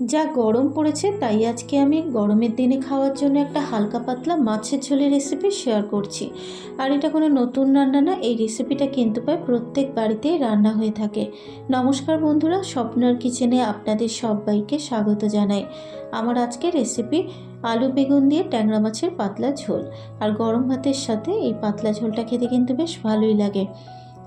যা গরম পড়েছে তাই আজকে আমি গরমের দিনে খাওয়ার জন্য একটা হালকা পাতলা মাছের ঝোলের রেসিপি শেয়ার করছি। আর এটা কোনো নতুন রান্না না, এই রেসিপিটা কিন্তু প্রায় প্রত্যেক বাড়িতেই রান্না হয়ে থাকে। নমস্কার বন্ধুরা, স্বপ্নার কিচেনে আপনাদের সবাইকে স্বাগত জানাই। আমার আজকে রেসিপি আলু বেগুন দিয়ে ট্যাংরা মাছের পাতলা ঝোল। আর গরম ভাতের সাথে এই পাতলা ঝোলটা খেতে কিন্তু বেশ ভালোই লাগে।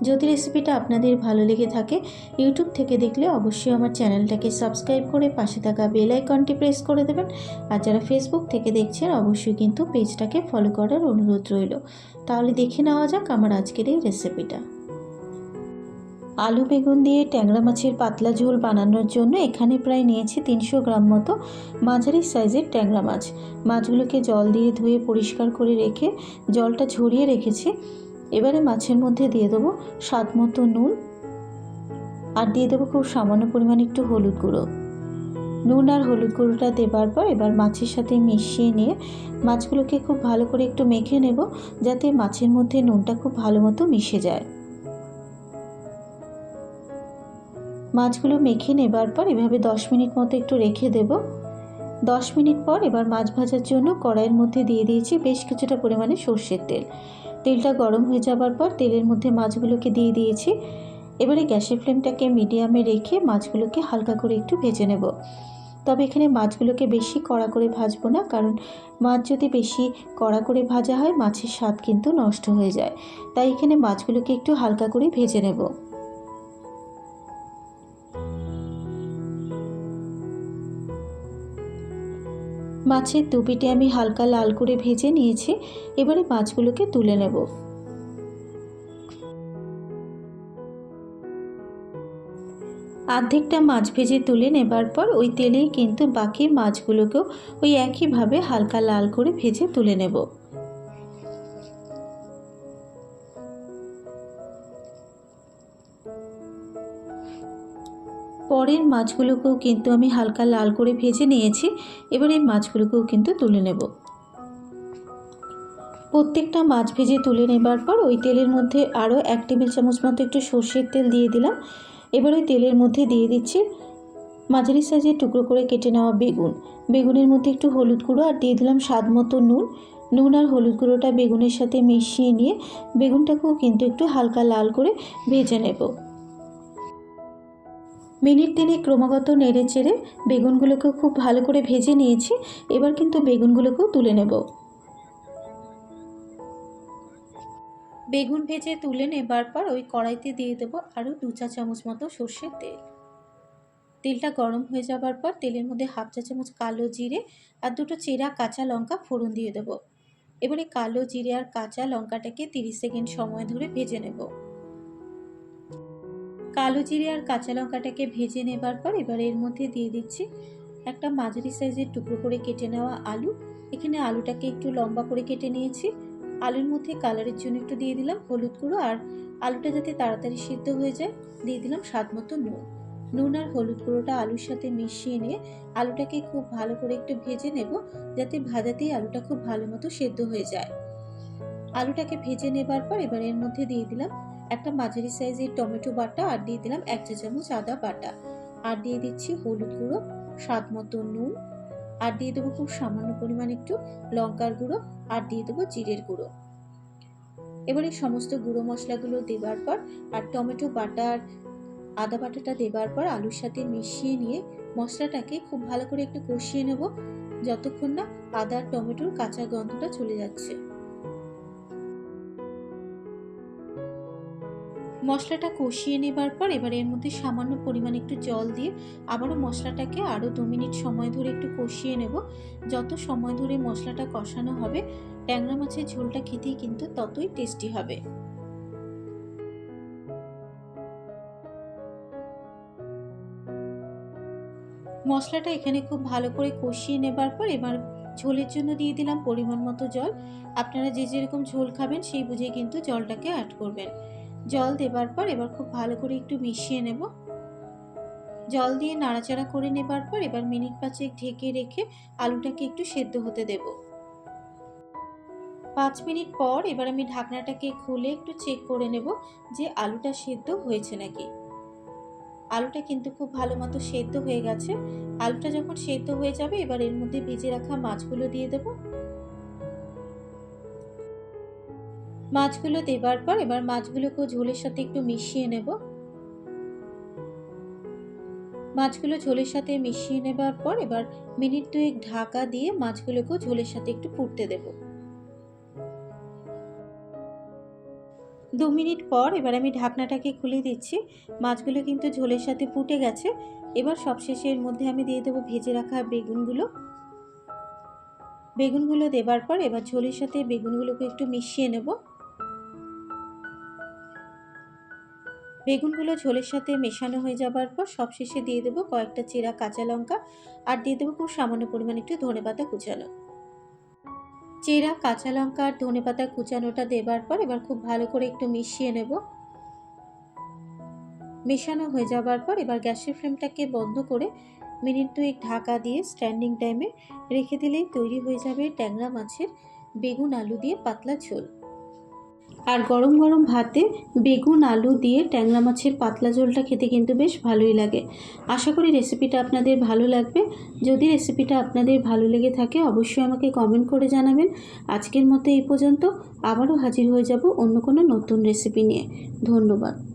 যদি রেসিপিটা আপনাদের ভালো লেগে থাকে ইউটিউব থেকে দেখলে অবশ্যই আমার চ্যানেলটাকে সাবস্ক্রাইব করে পাশে থাকা বেল আইকনটি প্রেস করে দেবেন। আর যারা ফেসবুক থেকে দেখছেন, অবশ্যই কিন্তু পেজটাকে ফলো করার অনুরোধ রইল। তাহলে দেখে নেওয়া যাক আমার আজকের এই রেসিপিটা আলু, বেগুন দিয়ে ট্যাংরা মাছের পাতলা ঝোল বানানোর জন্য এখানে প্রায় নিয়েছি তিনশো গ্রাম মতো মাঝারি সাইজের ট্যাংরা মাছ। মাছগুলোকে জল দিয়ে ধুয়ে পরিষ্কার করে রেখে জলটা ঝরিয়ে রেখেছি। এবারে মাছের মধ্যে দিয়ে দেবো স্বাদ মতো নুন আর দিয়ে দেবো খুব সামান্য পরিমাণ একটু হলুদ গুঁড়ো। নুন আর হলুদ গুঁড়োটা দেবার পর এবার মাছের সাথে মিশিয়ে নিয়ে মাছগুলোকে খুব ভালো করে একটু মেখে নেব যাতে মাছের মধ্যে নুনটা খুব ভালো মতো মিশে যায়। মাছগুলো মেখে নেবার পর এভাবে দশ মিনিট মতো একটু রেখে দেব। দশ মিনিট পর এবার মাছ ভাজার জন্য কড়াইয়ের মধ্যে দিয়ে দিয়েছি বেশ কিছুটা পরিমাণে সর্ষের তেল। তেলটা গরম হয়ে যাবার পর তেলের মধ্যে মাছগুলোকে দিয়ে দিয়েছি। এবারে গ্যাসের ফ্লেমটাকে মিডিয়ামে রেখে মাছগুলোকে হালকা করে একটু ভেজে নেব। তবে এখানে মাছগুলোকে বেশি কড়া করে ভাজবো না, কারণ মাছ যদি বেশি কড়া করে ভাজা হয়, মাছের স্বাদ কিন্তু নষ্ট হয়ে যায়। তাই এখানে মাছগুলোকে একটু হালকা করে ভেজে নেব। মাছের দুপিটি আমি হালকা লাল করে ভেজে নিয়েছি, এবারে মাছগুলোকে তুলে নেব। অর্ধেকটা মাছ ভেজে তুলে নেবার পর ওই তেলেই কিন্তু বাকি মাছগুলোকেও ওই একইভাবে হালকা লাল করে ভেজে তুলে নেব। পরের মাছগুলোকেও কিন্তু আমি হালকা লাল করে ভেজে নিয়েছি। এবার এই মাছগুলোকেও কিন্তু তুলে নেব। প্রত্যেকটা মাছ ভেজে তুলে নেবার পর ওই তেলের মধ্যে আরও এক টেবিল চামচ মতো একটু সর্ষের তেল দিয়ে দিলাম। এবার ওই তেলের মধ্যে দিয়ে দিচ্ছি মাঝারি সাইজের টুকরো করে কেটে নেওয়া বেগুন। বেগুনের মধ্যে একটু হলুদ গুঁড়ো আর দিয়ে দিলাম স্বাদ মতো নুন। নুন আর হলুদ গুঁড়োটা বেগুনের সাথে মিশিয়ে নিয়ে বেগুনটাকেও কিন্তু একটু হালকা লাল করে ভেজে নেব। মিনিট তিনে ক্রমাগত নেড়ে চেড়ে বেগুনগুলোকেও খুব ভালো করে ভেজে নিয়েছি, এবার কিন্তু বেগুনগুলোকেও তুলে নেব। বেগুন ভেজে তুলে নেবার পর ওই কড়াইতে দিয়ে দেবো আরও দু চা চামচ মতো সর্ষের তেল। তেলটা গরম হয়ে যাবার পর তেলের মধ্যে হাফ চা চামচ কালো জিরে আর দুটো চেরা কাঁচা লঙ্কা ফোড়ন দিয়ে দেবো। এবারে কালো জিরে আর কাঁচা লঙ্কাটাকে তিরিশ সেকেন্ড সময় ধরে ভেজে নেব। কালো জিরে আর কাঁচা লঙ্কাটাকে ভেজে নেবার পর এবার এর মধ্যে দিয়ে দিচ্ছি একটা মাঝারি সাইজের টুকরো করে কেটে নেওয়া আলু। এখানে আলুটাকে একটু লম্বা করে কেটে নিয়েছি। আলুর মধ্যে কালারের জন্য একটু দিয়ে দিলাম হলুদ গুঁড়ো আর আলুটা যাতে তাড়াতাড়ি সিদ্ধ হয়ে যায়, দিয়ে দিলাম স্বাদ মতো নুন। নুন আর হলুদ গুঁড়োটা আলুর সাথে মিশিয়ে নিয়ে আলুটাকে খুব ভালো করে একটু ভেজে নেব, যাতে ভাজাতেই আলুটা খুব ভালো মতো সেদ্ধ হয়ে যায়। আলুটাকে ভেজে নেবার পর এবার এর মধ্যে দিয়ে দিলাম একটা মাঝারি সাইজের টমেটো বাটা আর দিয়ে দিলাম এক চা চামচ আদা বাটা। আর দিয়ে দিচ্ছি হলুদ গুঁড়ো, স্বাদ মতো নুন। আর দিয়ে দেবো খুব সামান্য পরিমাণ একটু লঙ্কার গুঁড়ো আর দিয়ে দেবো জিরের গুঁড়ো। এবার এই সমস্ত গুঁড়ো মশলাগুলো দেবার পর আর টমেটো বাটার আদা বাটাটা দেবার পর আলুর সাথে মিশিয়ে নিয়ে মশলাটাকে খুব ভালো করে একটু কষিয়ে নেব, যতক্ষণ না আদা টমেটোর কাঁচা গন্ধটা চলে যাচ্ছে। মশলাটা কষিয়ে নেবার পর এবার এর মধ্যে সামান্য পরিমাণ একটু জল দিয়ে আবারও মশলাটাকে আরও দু মিনিট সময় ধরে একটু কষিয়ে নেব। যত সময় ধরে মশলাটা কষানো হবে, ট্যাংরা মাছের ঝোলটা খেতেই কিন্তু ততই টেস্টি হবে। মশলাটা এখানে খুব ভালো করে কষিয়ে নেবার পর এবার ঝোলের জন্য দিয়ে দিলাম পরিমাণ মতো জল। আপনারা যে যেরকম ঝোল খাবেন সেই বুঝে কিন্তু জলটাকে অ্যাড করবেন। জল দেবার পর এবার খুব ভালো করে একটু মিশিয়ে নেব। জল দিয়ে নাড়াচাড়া করে নেবার পর এবার মিনিট পাঁচেক ঢেকে রেখে আলুটাকে একটু সেদ্ধ হতে দেব। পাঁচ মিনিট পর এবার আমি ঢাকনাটাকে খুলে একটু চেক করে নেব যে আলুটা সেদ্ধ হয়েছে নাকি। আলুটা কিন্তু খুব ভালো মতো সেদ্ধ হয়ে গেছে। আলুটা যখন সেদ্ধ হয়ে যাবে এবার এর মধ্যে ভেজে রাখা মাছগুলো দিয়ে দেব। মাছগুলো দেবার পর এবার মাছগুলোকে ঝোলের সাথে একটু মিশিয়ে নেব। মাছগুলো ঝোলের সাথে মিশিয়ে নেবার পর এবার মিনিট দুয়েক ঢাকা দিয়ে মাছগুলোকেও ঝোলের সাথে একটু ফুটতে দেব। দু মিনিট পর এবার আমি ঢাকনাটাকে খুলে দিচ্ছি। মাছগুলো কিন্তু ঝোলের সাথে ফুটে গেছে। এবার সবশেষে এর মধ্যে আমি দিয়ে দেবো ভেজে রাখা বেগুনগুলো। বেগুনগুলো দেবার পর এবার ঝোলের সাথে বেগুনগুলোকে একটু মিশিয়ে নেব। বেগুনগুলো ঝোলের সাথে মেশানো হয়ে যাবার পর সবশেষে দিয়ে দেবো কয়েকটা চেরা কাঁচা লঙ্কা আর দিয়ে দেবো খুব সামান্য পরিমাণ একটু ধনেপাতা কুচানো। চেরা, কাঁচা লঙ্কা আর ধনেপাতা কুচানোটা দেবার পর এবার খুব ভালো করে একটু মিশিয়ে নেব। মেশানো হয়ে যাবার পর এবার গ্যাসের ফ্লেমটাকে বন্ধ করে মিনিট দুয়েক ঢাকা দিয়ে স্ট্যান্ডিং টাইমে রেখে দিলেই তৈরি হয়ে যাবে ট্যাংরা মাছের বেগুন আলু দিয়ে পাতলা ঝোল। আর গরম গরম ভাতে বেগুন, আলু দিয়ে ট্যাংরা মাছের পাতলা ঝোলটা খেতে কিন্তু বেশ ভালোই লাগে। আশা করি রেসিপিটা আপনাদের ভালো লাগবে। যদি রেসিপিটা আপনাদের ভালো লেগে থাকে, অবশ্যই আমাকে কমেন্ট করে জানাবেন। আজকের মতো এই পর্যন্ত। আবারও হাজির হয়ে যাব অন্য কোনো নতুন রেসিপি নিয়ে। ধন্যবাদ।